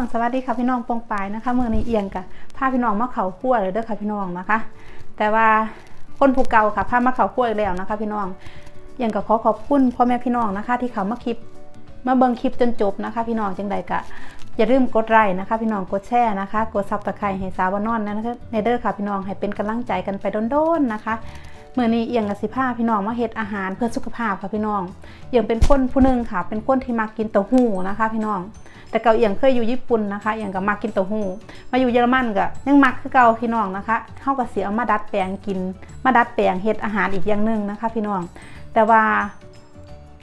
องสวัสดีค่ะพี่น้องปองปายนะคะเมื่อนี้เอียงกับพาพี่น้องมาเขาขั้วเลยเด้อค่ะพี่น้องนะคะ แต่ว่าคนผู้เก่าค่ะพามาเขาขั้วอีกแล้วนะคะ พี่น้องเอียงกับขอขอบคุณพ่อแม่พี่น้องนะคะ ที่เขามาคลิปมาเบิ่งคลิปจนจบนะคะ พี่น้องจังใดกะอย่าลืมกดไลค์นะคะ พี่น้องกดแชร์นะคะ กดซับตะไคร้ให้สาววานอนนะคะในเด้อค่ะพี่น้องให้เป็นกำลังใจกันไปโดนๆนะคะเมื่อนี้เอียงกับสิพาพี่น้องมาเฮ็ดอาหารเพื่อสุขภาพค่ะพี่น้องเอียงเป็นคนผู้หนึงค่ะ เป็นคนที่มากินเต้าหู้นะคะ พี่น้อง แต่เก่าเอียงเคยอยู่ญี่ปุ่นนะคะเอียงกับมากินเต้าหู้มาอยู่เยอรมันก็ยังมักคือเก่าพี่น้องนะคะเฮาก็สิเอามาดัดแปลงกิน มาดัดแปลงเฮ็ดอาหารอีกอย่างหนึ่งนะคะ พี่น้อง แต่ว่า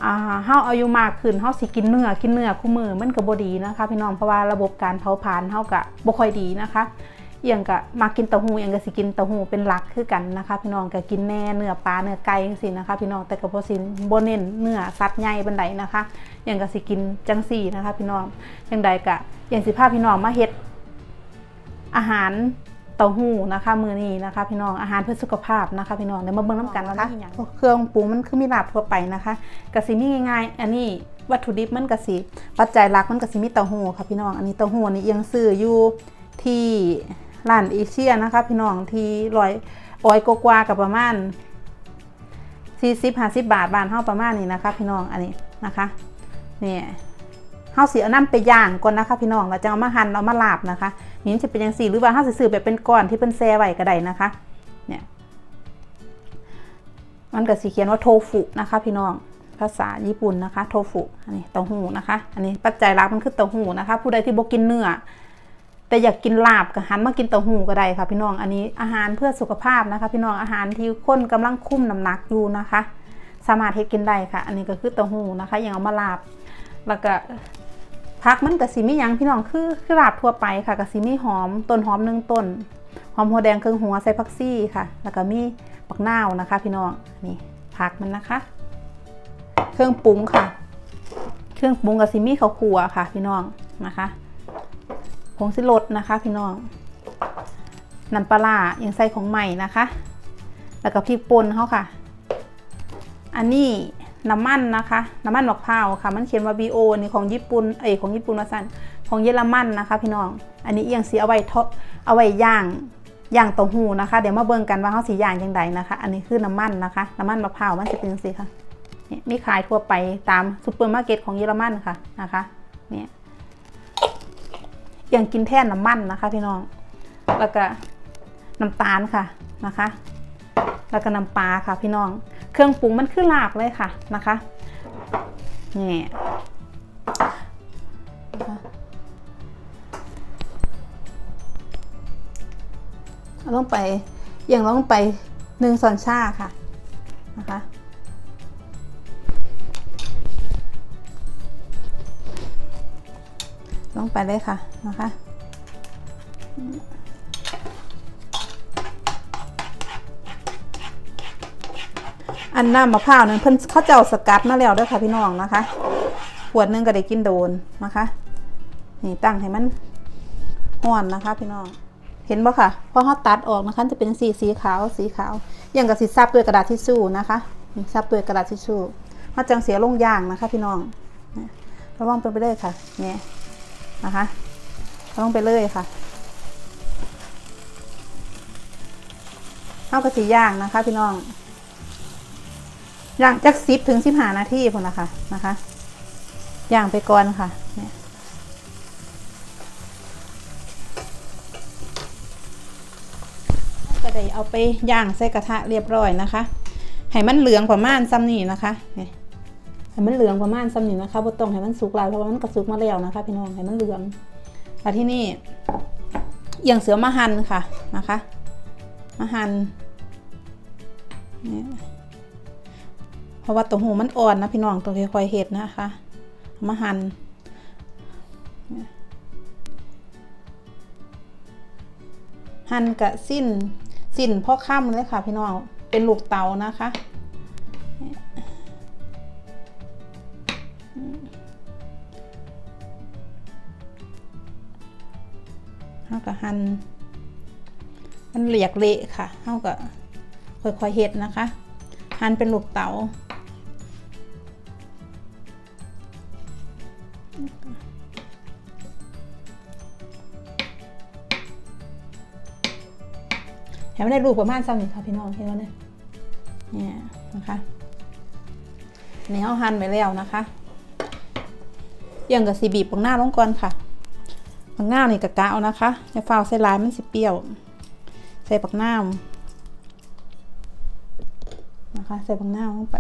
อ่าเฮาอายุมากขึ้นเฮาสิกินเนื้อกินเนื้อคู่มือมันก็บ่ดีนะคะ พี่น้องเพราะว่าระบบการเผาผลาญเฮาก็บ่ค่อยดีนะคะเอียงก็มากินเต้าหู้เอียงก็สิกินเต้าหู้เป็นหลักคือกันนะคะ พี่น้องก็กินแน่เนื้อปลาเนื้อไก่จังซี่นะคะ พี่น้องแต่ก็บ่สิบ่เน้นเนื้อสัตว์ใหญ่ปานใดนะคะ อียงก็สิกินจังซี่นะคะ พี่น้องจังใดก็เอียงสิพาพี่น้องมาเฮ็ดอาหารเต้าหู้นะคะมื้อนี้นะคะ พี่น้องอาหารเพื่อสุขภาพนะคะ พี่น้องเดี๋ยวมาเบิ่งนํกันนะคะเครื่องปรุงมันคือมีลาบทั่วไปนะคะก็สิมีง่ายๆ อันนี้วัตถุดิบมันก็สิปัจจัยหลักมันก็สิมีเต้าหู้ค่ะพี่น้องอันนี้เต้าหู้นี่เอียงซื้ออยู่ที่ร้านเอเชียนะคะ พี่น้องที่ร้อยออยกว่าๆกับประมาณ40 50 บาทบานเท่าประมาณนี้นะคะ พี่น้องอันนี้นะคะ เนี่ยเฮาสิเอาน้ำไปย่างก่อนนะคะ พี่น้องแล้วจะเอามาหั่นเอามาลาบนะคะนี่มันจะเป็นอยังสี่หรือว่าเฮาสิซื้อแบบเป็นก้อนที่เป็นแซ่ไว้ก็ได้นะคะ เนี่ย มันก็สีเขียนว่าโทฟุนะคะ พี่น้องภาษาญี่ปุ่นนะคะ โทฟุอันนี้เต้าหู้นะคะ อันนี้ปัจจัยหลักมันคือเต้าหู้นะคะ ผู้ใดที่บ่กินเนื้อแต่อยากกินลาบก็หันมากินเต้าหู้ก็ได้ค่ะ พี่น้องอันนี้อาหารเพื่อสุขภาพนะคะ พี่น้องอาหารที่คนกำลังคุ้มน้ำหนักอยู่นะคะ สามารถเฮ็ดกินได้ค่ะ อันนี้ก็คือเต้าหู้นะคะอย่างเอามาลาบ แล้วก็พักมันก็สิมียังพี่น้องคือคือลาบทั่วไปค่ะก็สิมีหอมต้นหอมหนึ่งต้นหอมหัวแดงครึ่งหัวใส่ผักซี่ค่ะ แล้วก็มีปักนาวนะคะ พี่น้องนี่ผักมันนะคะ เครื่องปรุงค่ะ เครื่องปรุงกับซิมี่ข้าวคั่วค่ะ พี่น้องนะคะผงสิรสนะคะ พี่น้องน้ำปลาร้างใส่ของใหม่นะคะ แล้วก็พริกป่นเขาค่ะ อันนี้ น้ำมันนะคะน้ำมันมะพร้าวค่ะ มันเขียนว่า BO นี่ของญี่ปุ่นเอ้ยของญี่ปุ่นมาสั่นของเยอรมันนะคะ พี่น้อง อันนี้เอียงสีเอาไว้ทอดเอาไว้ย่างย่างเต้าหู้นะคะ เดี๋ยวมาเบิ่งกันว่าเขาสีย่างยังไงนะคะ อันนี้คือน้ำมันนะคะ น้ำมันมะพร้าวมันจะเป็นสีค่ะนี่มีขายทั่วไปตามซูเปอร์มาร์เก็ตของเยอรมันค่ะนะคะเนี่ยยังกินแท่นน้ำมันนะคะ พี่น้อง แล้วก็น้ำตาลค่ะนะคะ แล้วก็น้ำปลาค่ะพี่น้อง เครื่องปรุงมันคือหลาบเลยค่ะนะคะนี่นะคะเอาลงไปอย่างลงไปหนึ่งซอนชาค่ะนะคะลงไปเลยค่ะนะคะ อันน้ำมะพร้าวนั้นเพิ่นเขาเจ้าสกัดมาแล้วด้วยค่ะพี่น้องนะคะขวดนึงก็ได้กินโดนนะคะ นี่ตั้งให้มันห่อนนะคะ พี่น้องเห็นบ่ค่ะพอเขาตัดออกนะคะ จะเป็นสีสีขาวสีขาวอย่างกับสีซับด้วยกระดาษทิชชู่นะคะนี่ซับด้วยกระดาษทิชชู่มาจังเสียลงย่างนะคะ พี่น้องนี่ยระวังเป็นไปเลยค่ะเนี่ยนะคะลงไปเลยค่ะเอากระสีย่างนะคะ พี่น้อง ย่างจากสิบถึงสิบห้านาทีพุ่นะคะนะคะย่างไปก่อนค่ะเนี่ยก็ได้เอาไปย่างใส่กระทะเรียบร้อยนะคะให้มันเหลืองประมาณซ้ำนี่นะคะเนี่ยให้มันเหลืองประมาณซ้ำนี่นะคะบ่ต้องให้มันสุกหลายเพราะว่ามันกระสุกมาแล้วนะคะ พี่น้องให้มันเหลืองแล้วที่นี่เอียงเสือมาหั่นค่ะนะคะ มาหั่นเนี่ย ราะว่าตัวหูมันอ่อนนะพี่น้องตัวค่อยๆเห็ดนะคะมาหั่นเนี่ยหั่นกะสิ้นสิ้นพ่อค่ำเลยค่ะ พี่น้องเป็นลูกเตานะคะเฮาก็หั่นมันเหลียกเละค่ะเฮาก็ค่อยๆเฮ็ดนะคะ หั่นเป็นลูกเต๋า เห็นไหมในรูปประมาณซ้ำนี่ค่ะพี่น้องเห็นไหมเนี่ยนะคะในเอาหั่นไปแล้วนะคะยังกับสีบีบปังหน้าลงก่อนค่ะปังหน้านี่กะกะเอานะคะจะฟาวใส่ลายมันสิเปรี้ยว ใส่ปักหน้านะคะ ใส่ปักหน้าลงไป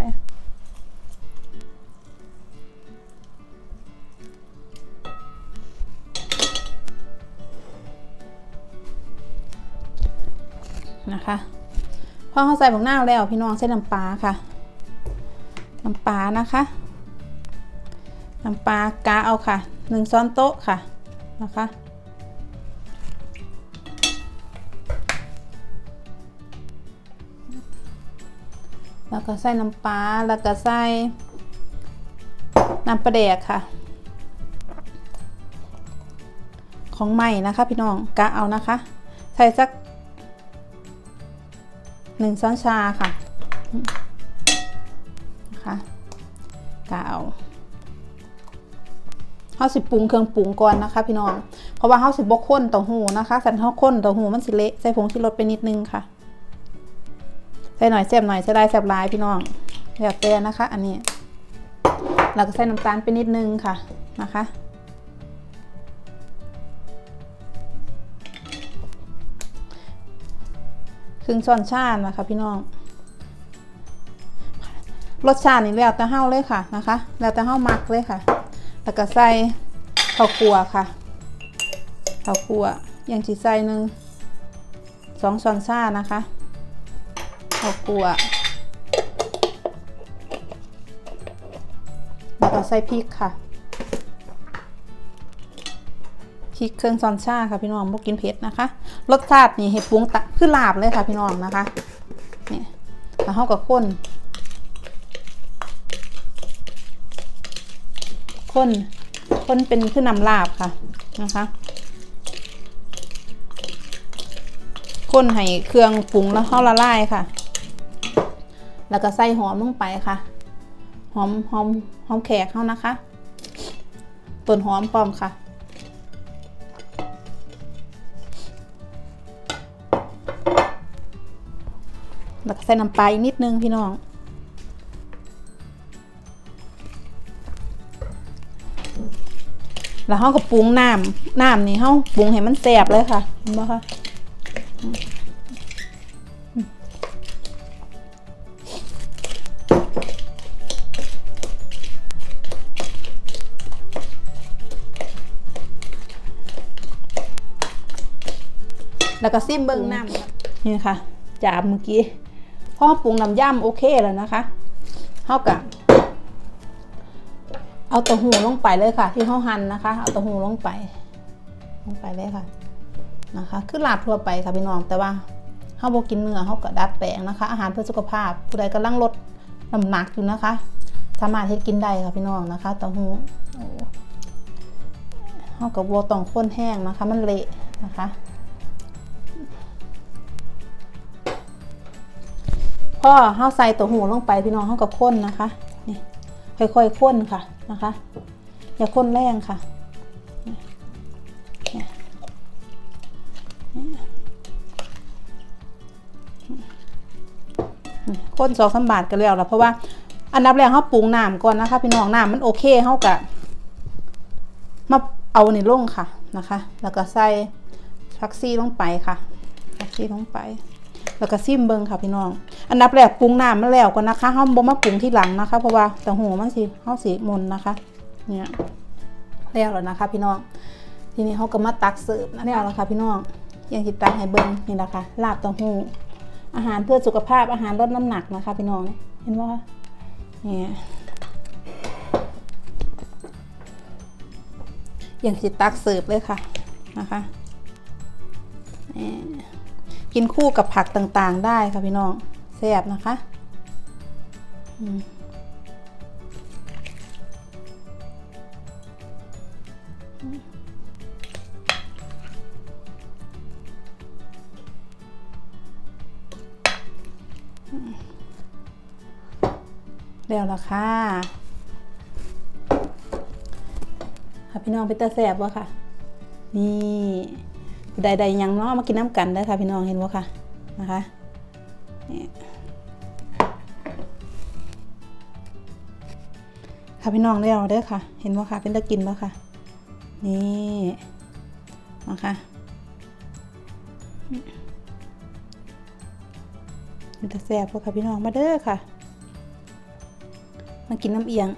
นะคะพอเขาใส่ผักหน้าแล้วพี่น้องใส่น้ำปลาค่ะน้ำปลานะคะน้ำปลากาเอาค่ะหนึ่งช้อนโต๊ะค่ะนะคะแล้วก็ใส่น้ำปลาแล้วก็ใส่น้ำปลาแดกค่ะ ของใหม่นะคะพี่น้องกะเอานะคะ ใส่สัก หนึ่งช้อนชาค่ะนะคะกาวเฮาสิปรุงเครื่องปรุงก่อนนะคะ พี่น้อง เพราะว่าเฮาสิบกข้นเต้าหู้นะคะสันเฮาข้นเต้าหู้มันสิเละใส่ผงชูรสไปนิดนึงค่ะ ใส่หน่อยแซ่บหน่อยใส่ได้แซ่บหลายพี่น้องแล้วแต่นะคะ อันนี้แล้วก็ใส่น้ำตาลไปนิดนึงค่ะนะคะ ครึ่งช้อนชานะคะพี่น้อง รสชาตินี่แล้วแต่เฮาเลยค่ะนะคะ แล้วแต่เฮามักเลยค่ะ แล้วก็ใส่ข้าวคั่วค่ะข้าวคั่วอย่างจีใส่หนึ่งสองช้อนชานะคะข้าวคั่วแล้วก็ใส่พริกค่ะ พริกเครื่องซอนชาค่ะพี่น้องบ่กินเผ็ดนะคะ รสชาตินี่เห็ดปรุงตักขึ้นลาบเลยค่ะพี่น้องนะคะเนี่ยแล้วเฮากับข้นข้นข้นเป็นขึ้นนำลาบค่ะนะคะข้นให้เครื่องปรุงแล้วเข้าละลายค่ะ แล้วก็ใส่หอมลงไปค่ะ หอมหอมหอมแขกเข้านะคะต้นหอมพร้อมค่ะ แล้วก็ใส่น้ำปลาอีกนิดนึงพี่น้อง แล้วเขาก็ปรุงน้ำน้ำนี่เขาปรุงให้มันแสบเลยค่ะเห็นไหมคะแล้วก็ซิมเบิ้งน้ำนี่ค่ะจามเมื่อกี้ พอปรุงน้ำย่ำโอเคแล้วนะคะเท่ากับเอาเต้าหู้ลงไปเลยค่ะ ที่เขาหั่นนะคะ เอาเต้าหู้ลงไป ลงไปเลยค่ะนะคะคือลาบทั่วไปค่ะพี่น้องแต่ว่าเขาบอกกินเนื้อเขาก็ดัดแปลงนะคะ อาหารเพื่อสุขภาพ ผู้ใดกำลังลดน้ำหนักอยู่นะคะ สามารถเฮ็ดกินได้ค่ะพี่น้องนะคะเต้าหู้โอ้เขากับวัวตองข้นแห้งนะคะ มันเละนะคะ อเฮาใส่ตัวหูลงไปพี่น้องเฮากับข้นนะคะนี่ค่อยๆข้นค่ะนะคะ อย่าข้นแรงค่ะข้นสองสามบาทกันแล้วล่ะเพราะว่าอันดับแรกเฮาปรุงน้ำก่อนนะคะ พี่น้องน้ำมันโอเคเฮากะมาเอาในี่ลงค่ะนะคะ แล้วก็ใส่ชักซี่ลงไปค่ะชักซี่ลงไป แล้วก็ซิมเบิงค่ะพี่น้อง อันดับแรกปรุงน้ำมาแล้วก่อนนะคะห้ามบ่มาปรุงที่หลังนะคะ เพราะว่าแต่หูมันสิเฮาสีมนนะคะ เนี่ยแล้วแล้วนะคะ พี่น้อง ทีนี้เขาก็มาตักเสิร์ฟนะแล้วแล้วค่ะพี่น้องยังจิตตังให้เบิงนี่นะคะ ลาบเต้าหู้อาหารเพื่อสุขภาพอาหารลดน้ำหนักนะคะ พี่น้อง เห็นว่าเนี่ยยังจิตตักเสิร์ฟเลยค่ะนะคะนี่ กินคู่กับผักต่างๆ ได้ค่ะพี่น้องแซ่บนะคะเดี๋ยวละค่ะค่ะพี่น้องเป็นตาแซ่บวะค่ะ นี่ ใดๆยังเนาะมากินน้ำกันได้ค่ะพี่น้องเห็นบ่ค่ะนะคะนี่ค่ะพี่น้องได้เอาเด้ค่ะ เห็นว่าค่ะเป็นตะกินบ่ค่ะ นี่นะคะมันจะแซ่บบ่ค่ะพี่น้องมาเด้อค่ะ มากินน้ำเอียง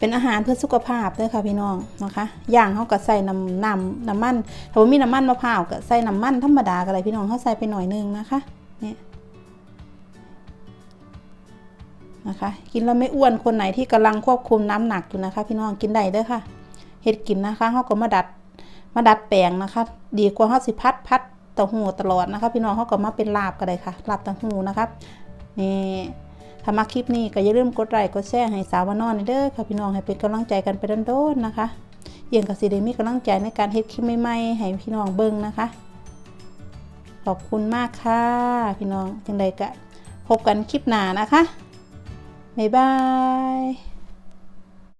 เป็นอาหารเพื่อสุขภาพเด้อค่ะพี่น้องนะคะย่างเขาก็ใส่น้ำน้ำน้ำมันถ้าว่ามีน้ำมันมะพร้าวก็ใส่น้ำมันธรรมดาก็ได้พี่น้องเขาใส่ไปหน่อยนึงนะคะเนี่ยนะคะ กินแล้วไม่อ้วนคนไหนที่กำลังควบคุมน้ำหนักอยู่นะคะ พี่น้องกินได้เด้อค่ะเฮ็ดกินนะคะเขาก็มาดัดมาดัดแปลงนะคะ ดีกว่าเขาสิพัดพัดต้าหู้ตลอดนะคะ พี่น้องเขาก็มาเป็นลาบก็ได้ค่ะลาบต้าหู้นะครับนี่ ถ้ามาคลิปนี้ก็อย่าลืมกดไลค์กดแชร์ให้สาววานอนเด้อค่ะพี่น้องให้เป็นกำลังใจกันไปโดนๆนะคะยี่ยงกับสีเดมีกำลังใจในการเฮ็ดคลิปใหม่ๆให้พี่น้องเบิ่งนะคะ ขอบคุณมากค่ะ พี่น้องจังใดก็พบกันคลิปหน้านะคะบ๊ายบาย